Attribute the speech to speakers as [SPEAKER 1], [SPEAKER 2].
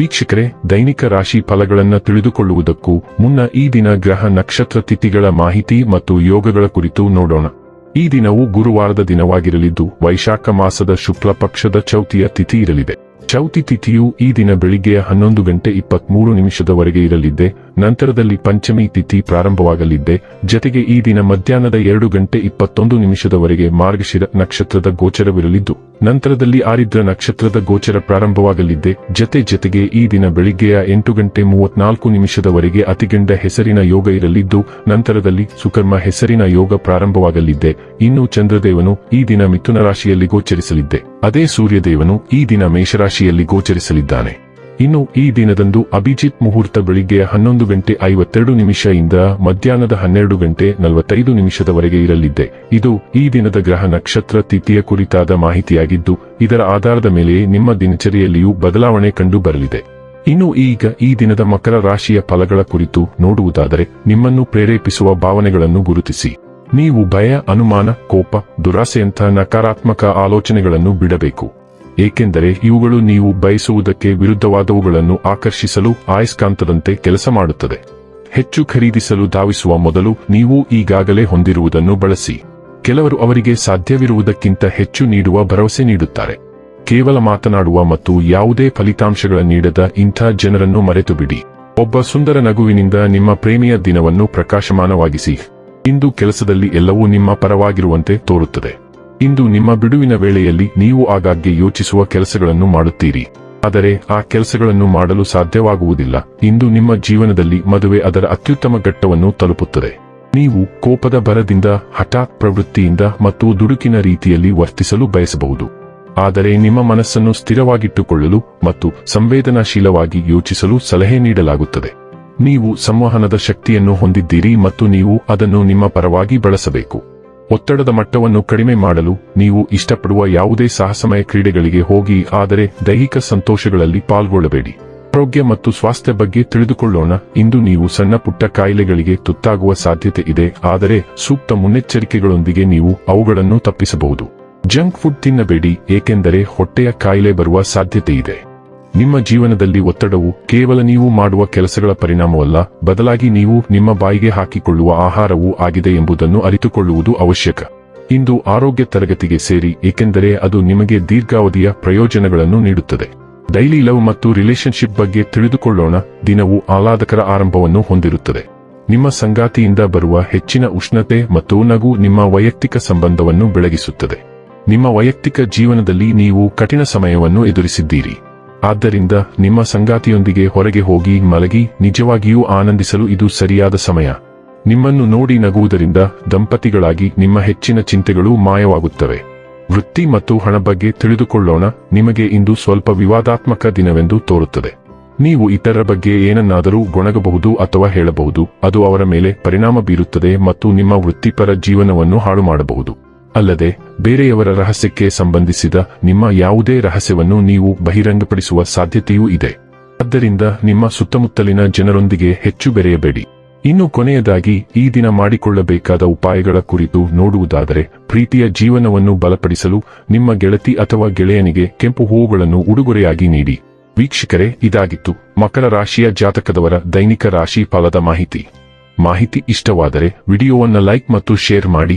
[SPEAKER 1] ವೀಕ್ಷಕರೇ, ದೈನಿಕ ರಾಶಿ ಫಲಗಳನ್ನು ತಿಳಿದುಕೊಳ್ಳುವುದಕ್ಕೂ ಮುನ್ನ ಈ ದಿನ ಗ್ರಹ ನಕ್ಷತ್ರ ತಿಥಿಗಳ ಮಾಹಿತಿ ಮತ್ತು ಯೋಗಗಳ ಕುರಿತು ನೋಡೋಣ. ಈ ದಿನವು ಗುರುವಾರದ ದಿನವಾಗಿರಲಿದ್ದು, ವೈಶಾಖ ಮಾಸದ ಶುಕ್ಲ ಪಕ್ಷದ ಚೌತಿಯ ತಿಥಿ ಇರಲಿದೆ. ಚೌತಿ ತಿಥಿಯು ಈ ದಿನ ಬೆಳಿಗ್ಗೆಯ ಹನ್ನೊಂದು ಗಂಟೆ ಇಪ್ಪತ್ಮೂರು ನಿಮಿಷದವರೆಗೆ ಇರಲಿದ್ದೆ, ನಂತರದಲ್ಲಿ ಪಂಚಮಿ ತಿಥಿ ಪ್ರಾರಂಭವಾಗಲಿದ್ದೆ, ಜತೆಗೆ ಈ ದಿನ ಮಧ್ಯಾಹ್ನದ ಎರಡು ಗಂಟೆ ಇಪ್ಪತ್ತೊಂದು ನಿಮಿಷದವರೆಗೆ ಮಾರ್ಗಶಿರ ನಕ್ಷತ್ರದ ಗೋಚರವಿರಲಿದ್ದು. ನಂತರದಲ್ಲಿ ಆರಿದ್ರ ನಕ್ಷತ್ರದ ಗೋಚರ ಪ್ರಾರಂಭವಾಗಲಿದ್ದೆ ಜತೆ ಜತೆಗೆ ಈ ದಿನ ಬೆಳಿಗ್ಗೆಯ ಎಂಟು ಗಂಟೆ ಮೂವತ್ನಾಲ್ಕು ನಿಮಿಷದವರೆಗೆ ಅತಿಗಂಡ ಹೆಸರಿನ ಯೋಗ ಇರಲಿದ್ದು, ನಂತರದಲ್ಲಿ ಸುಕರ್ಮ ಹೆಸರಿನ ಯೋಗ ಪ್ರಾರಂಭವಾಗಲಿದ್ದೆ ಇನ್ನು ಚಂದ್ರದೇವನು ಈ ದಿನ ಮಿಥುನ ರಾಶಿಯಲ್ಲಿ ಗೋಚರಿಸಲಿದ್ದೆ ಅದೇ ಸೂರ್ಯದೇವನು ಈ ದಿನ ಮೇಷರಾಶಿಯಲ್ಲಿ ಗೋಚರಿಸಲಿದ್ದಾನೆ. ಇನ್ನು ಈ ದಿನದಂದು ಅಭಿಜಿತ್ ಮುಹೂರ್ತ ಬೆಳಿಗ್ಗೆ ಹನ್ನೊಂದು ಗಂಟೆ ಐವತ್ತೆರಡು ನಿಮಿಷದಿಂದ ಮಧ್ಯಾಹ್ನದ ಹನ್ನೆರಡು ಗಂಟೆ ನಲವತ್ತೈದು ನಿಮಿಷದವರೆಗೆ ಇರಲಿದ್ದೆ ಇದು ಈ ದಿನದ ಗ್ರಹ ನಕ್ಷತ್ರ ತಿಥಿಯ ಕುರಿತಾದ ಮಾಹಿತಿಯಾಗಿದ್ದು, ಇದರ ಆಧಾರದ ಮೇಲೆ ನಿಮ್ಮ ದಿನಚರಿಯಲ್ಲಿಯೂ ಬದಲಾವಣೆ ಕಂಡು ಬರಲಿದೆ ಇನ್ನು ಈಗ ಈ ದಿನದ ಮಕರ ರಾಶಿಯ ಫಲಗಳ ಕುರಿತು ನೋಡುವುದಾದರೆ, ನಿಮ್ಮನ್ನು ಪ್ರೇರೇಪಿಸುವ ಭಾವನೆಗಳನ್ನು ಗುರುತಿಸಿ. ನೀವು ಭಯ, ಅನುಮಾನ, ಕೋಪ, ದುರಾಸೆಯಂತಹ ನಕಾರಾತ್ಮಕ ಆಲೋಚನೆಗಳನ್ನು ಬಿಡಬೇಕು. ಏಕೆಂದರೆ ಇವುಗಳು ನೀವು ಬಯಸುವುದಕ್ಕೆ ವಿರುದ್ಧವಾದವುಗಳನ್ನು ಆಕರ್ಷಿಸಲು ಆಯಸ್ಕಾಂತದಂತೆ ಕೆಲಸ ಮಾಡುತ್ತದೆ. ಹೆಚ್ಚು ಖರೀದಿಸಲು ಧಾವಿಸುವ ಮೊದಲು ನೀವು ಈಗಾಗಲೇ ಹೊಂದಿರುವುದನ್ನು ಬಳಸಿ. ಕೆಲವರು ಅವರಿಗೆ ಸಾಧ್ಯವಿರುವುದಕ್ಕಿಂತ ಹೆಚ್ಚು ನೀಡುವ ಭರವಸೆ ನೀಡುತ್ತಾರೆ. ಕೇವಲ ಮಾತನಾಡುವ ಮತ್ತು ಯಾವುದೇ ಫಲಿತಾಂಶಗಳ ನೀಡದ ಇಂಥ ಜನರನ್ನು ಮರೆತು ಬಿಡಿ ಒಬ್ಬ ಸುಂದರ ನಗುವಿನಿಂದ ನಿಮ್ಮ ಪ್ರೇಮಿಯ ದಿನವನ್ನು ಪ್ರಕಾಶಮಾನವಾಗಿಸಿ. ಇಂದು ಕೆಲಸದಲ್ಲಿ ಎಲ್ಲವೂ ನಿಮ್ಮ ಪರವಾಗಿರುವಂತೆ ತೋರುತ್ತದೆ. ಇಂದು ನಿಮ್ಮ ಬಿಡುವಿನ ವೇಳೆಯಲ್ಲಿ ನೀವು ಆಗಾಗ್ಗೆ ಯೋಚಿಸುವ ಕೆಲಸಗಳನ್ನು ಮಾಡುತ್ತೀರಿ. ಆದರೆ ಆ ಕೆಲಸಗಳನ್ನು ಮಾಡಲು ಸಾಧ್ಯವಾಗುವುದಿಲ್ಲ. ಇಂದು ನಿಮ್ಮ ಜೀವನದಲ್ಲಿ ಮದುವೆ ಅದರ ಅತ್ಯುತ್ತಮ ಘಟ್ಟವನ್ನು ತಲುಪುತ್ತದೆ. ನೀವು ಕೋಪದ ಬರದಿಂದ ಹಠಾತ್ ಪ್ರವೃತ್ತಿಯಿಂದ ಮತ್ತು ದುಡುಕಿನ ರೀತಿಯಲ್ಲಿ ವರ್ತಿಸಲು ಬಯಸಬಹುದು. ಆದರೆ ನಿಮ್ಮ ಮನಸ್ಸನ್ನು ಸ್ಥಿರವಾಗಿಟ್ಟುಕೊಳ್ಳಲು ಮತ್ತು ಸಂವೇದನಾಶೀಲವಾಗಿ ಯೋಚಿಸಲು ಸಲಹೆ ನೀಡಲಾಗುತ್ತದೆ. ನೀವು ಸಂವಹನದ ಶಕ್ತಿಯನ್ನು ಹೊಂದಿದ್ದೀರಿ ಮತ್ತು ನೀವು ಅದನ್ನು ನಿಮ್ಮ ಪರವಾಗಿ ಬಳಸಬೇಕು. ಒತ್ತಡದ ಮಟ್ಟವನ್ನು ಕಡಿಮೆ ಮಾಡಲು ನೀವು ಇಷ್ಟಪಡುವ ಯಾವುದೇ ಸಾಹಸಮಯ ಕ್ರೀಡೆಗಳಿಗೆ ಹೋಗಿ ಆದರೆ ದೈಹಿಕ ಸಂತೋಷಗಳಲ್ಲಿ ಪಾಲ್ಗೊಳ್ಳಬೇಡಿ. ಆರೋಗ್ಯ ಮತ್ತು ಸ್ವಾಸ್ಥ್ಯ ಬಗ್ಗೆ ತಿಳಿದುಕೊಳ್ಳೋಣ. ಇಂದು ನೀವು ಸಣ್ಣ ಪುಟ್ಟ ಕಾಯಿಲೆಗಳಿಗೆ ತುತ್ತಾಗುವ ಸಾಧ್ಯತೆ ಇದೆ ಆದರೆ ಸೂಕ್ತ ಮುನ್ನೆಚ್ಚರಿಕೆಗಳೊಂದಿಗೆ ನೀವು ಅವುಗಳನ್ನು ತಪ್ಪಿಸಬಹುದು. ಜಂಕ್ ಫುಡ್ ತಿನ್ನಬೇಡಿ ಏಕೆಂದರೆ ಹೊಟ್ಟೆಯ ಕಾಯಿಲೆ ಬರುವ ಸಾಧ್ಯತೆ ಇದೆ. ನಿಮ್ಮ ಜೀವನದಲ್ಲಿ ಒತ್ತಡವು ಕೇವಲ ನೀವು ಮಾಡುವ ಕೆಲಸಗಳ ಪರಿಣಾಮವಲ್ಲ, ಬದಲಾಗಿ ನೀವು ನಿಮ್ಮ ಬಾಯಿಗೆ ಹಾಕಿಕೊಳ್ಳುವ ಆಹಾರವೂ ಆಗಿದೆ ಎಂಬುದನ್ನು ಅರಿತುಕೊಳ್ಳುವುದು ಅವಶ್ಯಕ. ಇಂದು ಆರೋಗ್ಯ ತರಗತಿಗೆ ಸೇರಿ, ಏಕೆಂದರೆ ಅದು ನಿಮಗೆ ದೀರ್ಘಾವಧಿಯ ಪ್ರಯೋಜನಗಳನ್ನು ನೀಡುತ್ತದೆ. ಡೈಲಿ ಲವ್ ಮತ್ತು ರಿಲೇಶನ್ಶಿಪ್ ಬಗ್ಗೆ ತಿಳಿದುಕೊಳ್ಳೋಣ, ದಿನವು ಆಹ್ಲಾದಕರ ಆರಂಭವನ್ನು ಹೊಂದಿರುತ್ತದೆ. ನಿಮ್ಮ ಸಂಗಾತಿಯಿಂದ ಬರುವ ಹೆಚ್ಚಿನ ಉಷ್ಣತೆ ಮತ್ತು ನಗು ನಿಮ್ಮ ವೈಯಕ್ತಿಕ ಸಂಬಂಧವನ್ನು ಬೆಳಗಿಸುತ್ತದೆ. ನಿಮ್ಮ ವೈಯಕ್ತಿಕ ಜೀವನದಲ್ಲಿ ನೀವು ಕಠಿಣ ಸಮಯವನ್ನು ಎದುರಿಸಿದ್ದೀರಿ. ಆದ್ದರಿಂದ ನಿಮ್ಮ ಸಂಗಾತಿಯೊಂದಿಗೆ ಹೊರಗೆ ಹೋಗಿ ಮಲಗಿ, ನಿಜವಾಗಿಯೂ ಆನಂದಿಸಲು ಇದು ಸರಿಯಾದ ಸಮಯ. ನಿಮ್ಮನ್ನು ನೋಡಿ ನಗುವುದರಿಂದ ದಂಪತಿಗಳಾಗಿ ನಿಮ್ಮ ಹೆಚ್ಚಿನ ಚಿಂತೆಗಳು ಮಾಯವಾಗುತ್ತವೆ. ವೃತ್ತಿ ಮತ್ತು ಹಣ ಬಗ್ಗೆ ತಿಳಿದುಕೊಳ್ಳೋಣ, ನಿಮಗೆ ಇಂದು ಸ್ವಲ್ಪ ವಿವಾದಾತ್ಮಕ ದಿನವೆಂದು ತೋರುತ್ತದೆ. ನೀವು ಇತರರ ಬಗ್ಗೆ ಏನನ್ನಾದರೂ ಗೊಣಗಬಹುದು ಅಥವಾ ಹೇಳಬಹುದು, ಅದು ಅವರ ಮೇಲೆ ಪರಿಣಾಮ ಬೀರುತ್ತದೆ ಮತ್ತು ನಿಮ್ಮ ವೃತ್ತಿಪರ ಜೀವನವನ್ನು ಹಾಳು ಮಾಡಬಹುದು ಅಲ್ಲದೆ ಬೇರೆಯವರ ರಹಸ್ಯಕ್ಕೆ ಸಂಬಂಧಿಸಿದ ನಿಮ್ಮ ಯಾವುದೇ ರಹಸ್ಯವನ್ನು ನೀವು ಬಹಿರಂಗಪಡಿಸುವ ಸಾಧ್ಯತೆಯೂ ಇದೆ. ಆದ್ದರಿಂದ ನಿಮ್ಮ ಸುತ್ತಮುತ್ತಲಿನ ಜನರೊಂದಿಗೆ ಹೆಚ್ಚು ಬೆರೆಯಬೇಡಿ. ಇನ್ನು ಕೊನೆಯದಾಗಿ, ಈ ದಿನ ಮಾಡಿಕೊಳ್ಳಬೇಕಾದ ಉಪಾಯಗಳ ಕುರಿತು ನೋಡುವುದಾದರೆ, ಪ್ರೀತಿಯ ಜೀವನವನ್ನು ಬಲಪಡಿಸಲು ನಿಮ್ಮ ಗೆಳತಿ ಅಥವಾ ಗೆಳೆಯನಿಗೆ ಕೆಂಪು ಹೂವುಗಳನ್ನು ಉಡುಗೊರೆಯಾಗಿ ನೀಡಿ. ವೀಕ್ಷಕರೇ, ಇದಾಗಿತ್ತು ಮಕರ ರಾಶಿಯ ಜಾತಕದವರ ದೈನಿಕ ರಾಶಿ ಫಲದ ಮಾಹಿತಿ. ಮಾಹಿತಿ ಇಷ್ಟವಾದರೆ, ವಿಡಿಯೋವನ್ನು ಲೈಕ್ ಮತ್ತು ಶೇರ್ ಮಾಡಿ.